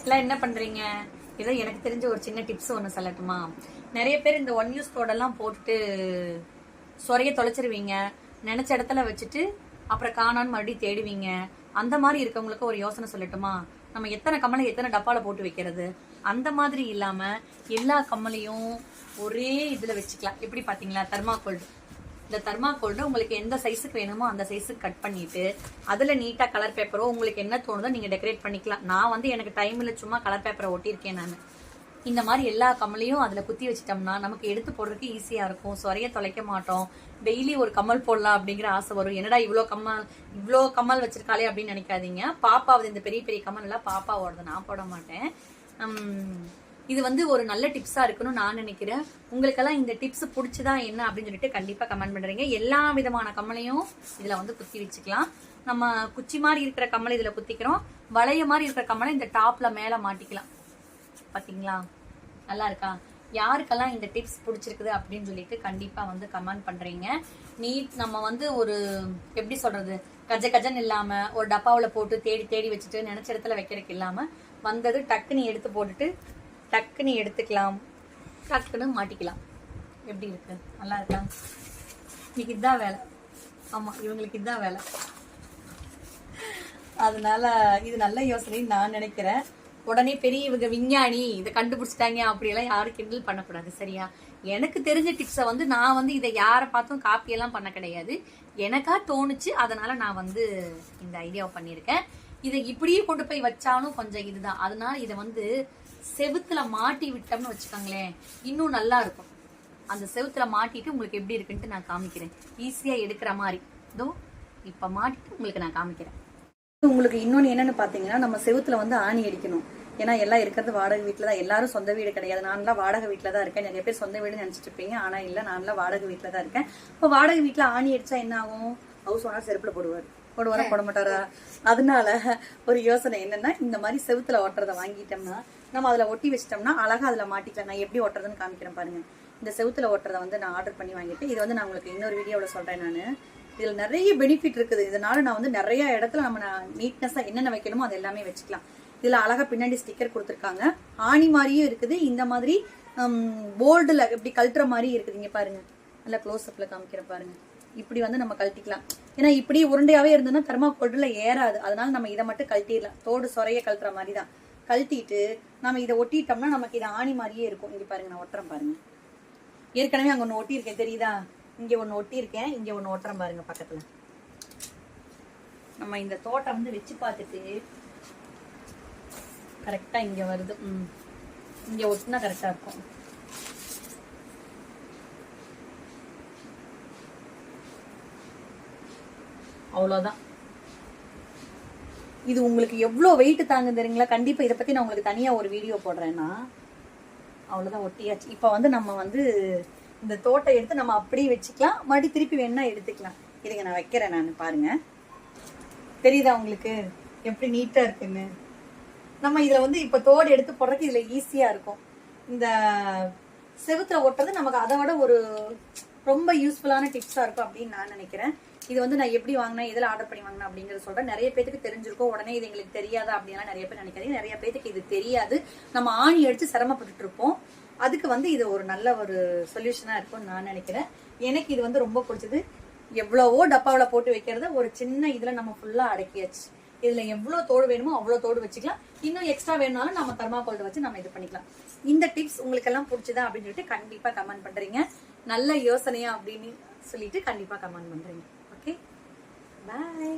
எல்லாம் என்ன பண்றீங்க? ஏதோ எனக்கு தெரிஞ்ச ஒரு சின்ன டிப்ஸ் ஒன்று சொல்லட்டுமா? நிறைய பேர் இந்த ஒன் யூஸ் கோடெல்லாம் போட்டுட்டு சொறைய தொலைச்சிருவீங்க. நினைச்ச இடத்துல வச்சுட்டு அப்புறம் காணான்னு மறுபடியும் தேடுவீங்க. அந்த மாதிரி இருக்கவங்களுக்கு ஒரு யோசனை சொல்லட்டுமா? நம்ம எத்தனை கம்மலை எத்தனை டப்பால போட்டு வைக்கிறது? அந்த மாதிரி இல்லாம எல்லா கம்மலையும் ஒரே இதுல வச்சுக்கலாம். எப்படி பாத்தீங்களா தர்மாக்கோல்டு இந்த தர்மாக்கோல்டு உங்களுக்கு எந்த சைஸுக்கு வேணுமோ அந்த சைஸுக்கு கட் பண்ணிட்டு அதுல நீட்டா கலர் பேப்பரோ உங்களுக்கு என்ன தோணுதோ நீங்க டெக்கரேட் பண்ணிக்கலாம். நான் வந்து எனக்கு டைம்ல சும்மா கலர் பேப்பரை ஒட்டியிருக்கேன் நான். இந்த மாதிரி எல்லா கமலையும் அதுல குத்தி வச்சிட்டோம்னா நமக்கு எடுத்து போடுறதுக்கு ஈஸியா இருக்கும். சொறைய தொலைக்க மாட்டோம். டெய்லி ஒரு கமல் போடலாம் அப்படிங்கிற ஆசை வரும். என்னடா இவ்வளோ கம்மல் இவ்வளோ கம்மல் வச்சிருக்காளே அப்படின்னு நினைக்காதீங்க. பாப்பாவது இந்த பெரிய பெரிய கமல் எல்லாம் பாப்பாவோடது நான் போட மாட்டேன். இது வந்து ஒரு நல்ல டிப்ஸா இருக்கணும்னு நான் நினைக்கிறேன். உங்களுக்கெல்லாம் இந்த டிப்ஸ் பிடிச்சதா என்ன அப்படின்னு சொல்லிட்டு கண்டிப்பா கமெண்ட் பண்றீங்க. எல்லா விதமான கம்மலையும் இதுல வந்து குத்தி வச்சுக்கலாம். நம்ம குச்சி மாதிரி இருக்கிற கம்மலை இதுல குத்திக்கிறோம். வளைய மாதிரி இருக்கிற கம்மலை இந்த டாப்ல மேல மாட்டிக்கலாம். பாத்தீங்களா? நல்லா இருக்கா? யாருக்கெல்லாம் இந்த டிப்ஸ் பிடிச்சிருக்குது அப்படின்னு சொல்லிட்டு கண்டிப்பா வந்து கமெண்ட் பண்றீங்க. நீட் நம்ம வந்து ஒரு எப்படி சொல்றது? கஜ கஜன் இல்லாம ஒரு டப்பாவில் போட்டு தேடி தேடி வச்சுட்டு நினைச்ச இடத்துல வைக்கிறதுக்கு இல்லாம வந்தது டக்குன்னு எடுத்து போட்டுட்டு டக்குன்னு எடுத்துக்கலாம். டக்குன்னு மாட்டிக்கலாம். எப்படி இருக்கு? நல்லா இருக்கா? இன்னைக்கு இதுதான் வேலை. ஆமாம் இவங்களுக்கு இதுதான் வேலை. அதனால இது நல்ல யோசனைன்னு நான் நினைக்கிறேன். உடனே பெரிய இவங்க விஞ்ஞானி இதை கண்டுபிடிச்சிட்டாங்க அப்படியெல்லாம் யாரும் கிண்டல் பண்ணக்கூடாது சரியா? எனக்கு தெரிஞ்ச டிப்ஸை வந்து நான் வந்து இதை யாரை பார்த்தும் காப்பியெல்லாம் பண்ண கிடையாது. எனக்கா தோணுச்சு அதனால நான் வந்து இந்த ஐடியாவை பண்ணியிருக்கேன். இதை இப்படியே கொண்டு போய் வச்சாலும் கொஞ்சம் இதுதான். அதனால இதை வந்து செவுத்துல மாட்டி விட்டோம்னு வச்சுக்கோங்களேன் இன்னும் நல்லா இருக்கும். அந்த செவுத்துல மாட்டிட்டு உங்களுக்கு எப்படி இருக்குன்ட்டு நான் காமிக்கிறேன். ஈஸியா எடுக்கிற மாதிரி. இதோ இப்ப மாட்டிட்டு உங்களுக்கு நான் காமிக்கிறேன். உங்களுக்கு இன்னொன்னு என்னன்னு பாத்தீங்கன்னா நம்ம செவுத்துல வந்து ஆணி அடிக்கணும். ஏன்னா எல்லாம் இருக்கிறது வாடகை வீட்டில் தான். எல்லாரும் சொந்த வீடு கிடையாது. நான்லாம் வாடகை வீட்டில் தான் இருக்கேன். நிறைய பேர் சொந்த வீடுன்னு நினச்சிட்டு இருப்பீங்க. ஆனால் இல்லை நான்லாம் வாடகை வீட்டில் தான் இருக்கேன். இப்போ வாடகை வீட்டில் ஆணி அடித்தா என்ன ஆகும்? ஹவுஸ் ஓனர் செருப்பில் போடுவார். போடுவாரா போட மாட்டாரா அதனால ஒரு யோசனை என்னன்னா இந்த மாதிரி செவுத்துல ஒட்டுறதை வாங்கிட்டோம்னா நம்ம அதுல ஒட்டி வச்சிட்டோம்னா அழகா அதுல மாட்டிக்கலாம். நான் எப்படி ஒட்டுறதுன்னு காமிக்கிறேன் பாருங்க. இந்த செவுத்துல ஒட்டுறதை வந்து நான் ஆர்டர் பண்ணி வாங்கிட்டு இது வந்து நான் உங்களுக்கு இன்னொரு வீடியோல சொல்றேன் நான். இதுல நிறைய பெனிஃபிட் இருக்குது. இதனால நான் வந்து நிறைய இடத்துல நம்ம நீட்னஸா என்னென்ன வைக்கணுமோ அது எல்லாமே வச்சுக்கலாம். இதுல அழகா பின்னாடி ஸ்டிக்கர் கொடுத்துருக்காங்க. ஆணி மாதிரியும் இருக்குது. இந்த மாதிரி போல்டுல இப்படி கழட்டுற மாதிரி இருக்குது. இங்க பாருங்க. நல்லா க்ளோஸ் அப்ல காமிக்கிற பாருங்க. இப்படி வந்து நம்ம கழட்டிக்கலாம். ஏன்னா இப்படி உருண்டையாவே இருந்ததுன்னா தெர்மாக்கோல்டுல ஏறாது. அதனால நம்ம இதை மட்டும் கழட்டிடலாம். தோடு சொறைய கழட்டுற மாதிரி தான் கழட்டிட்டு நம்ம இதை ஒட்டிட்டோம்னா நமக்கு இது ஆணி மாதிரியே இருக்கும். இங்க பாருங்க நான் ஒட்டுறேன் பாருங்க. ஏற்கனவே அங்க ஒன்று ஒட்டியிருக்கேன். தெரியுதா? இங்க ஒன்று ஒட்டியிருக்கேன். இங்க ஒன்று ஒட்டுறேன் பாருங்க பக்கத்துல. நம்ம இந்த தோட்டம் வந்து வச்சு பார்த்துட்டு கரெக்டா இங்க வருது. ம். இங்க ஒட்டினா கரெக்டா இருக்கும். அவ்வளோதான் இது உங்களுக்கு எவ்வளோ வெயிட் தாங்க தெரியுங்களா? கண்டிப்பாக இதை பற்றி நான் உங்களுக்கு தனியாக ஒரு வீடியோ போடுறேன்னா அவ்வளோதான் ஒட்டியாச்சு. இப்போ வந்து நம்ம வந்து இந்த தோட்டை எடுத்து நம்ம அப்படியே வச்சுக்கலாம். மறுபடி திருப்பி வேணா எடுத்துக்கலாம். இதுங்க நான் வைக்கிறேன் நான் பாருங்கள் தெரியுதா உங்களுக்கு? எப்படி நீட்டாக இருக்குன்னு? நம்ம இதில் வந்து இப்போ தோடு எடுத்து போடுறதுக்கு இதில் ஈஸியாக இருக்கும். இந்த செவுத்துல ஒட்டுறது நமக்கு அதை விட ஒரு ரொம்ப யூஸ்ஃபுல்லான டிப்ஸா இருக்கும் அப்படின்னு நான் நினைக்கிறேன். இது வந்து நான் எப்படி வாங்கினேன் இதில் ஆர்டர் பண்ணி வாங்கினேன் அப்படிங்கறத சொல்றேன். நிறைய பேத்துக்கு தெரிஞ்சிருக்கும். உடனே இது எங்களுக்கு தெரியாதா அப்படின்லாம் நிறைய பேர் நினைக்காதீங்க. நிறைய பேத்துக்கு இது தெரியாது. நம்ம ஆணி அடிச்சு சிரமப்பட்டுட்டு இருப்போம். அதுக்கு வந்து இது ஒரு நல்ல ஒரு சொல்யூஷனா இருக்கும்னு நான் நினைக்கிறேன். எனக்கு இது வந்து ரொம்ப பிடிச்சது. எவ்வளவோ டப்பாவில் போட்டு வைக்கிறத ஒரு சின்ன இதுல நம்ம ஃபுல்லா அடக்கியாச்சு. இதுல எவ்வளவு தோடு வேணுமோ அவ்வளவு தோடு வச்சுக்கலாம். இன்னும் எக்ஸ்ட்ரா வேணும்னாலும் நம்ம தர்மாக்கோல்டு வச்சு நம்ம இது பண்ணிக்கலாம். இந்த டிப்ஸ் உங்களுக்கு எல்லாம் பிடிச்சதா அப்படின்னு சொல்லிட்டு கண்டிப்பா கமெண்ட் பண்றீங்க. நல்ல யோசனையா அப்படின்னு சொல்லிட்டு கண்டிப்பா கமெண்ட் பண்றீங்க. Okay bye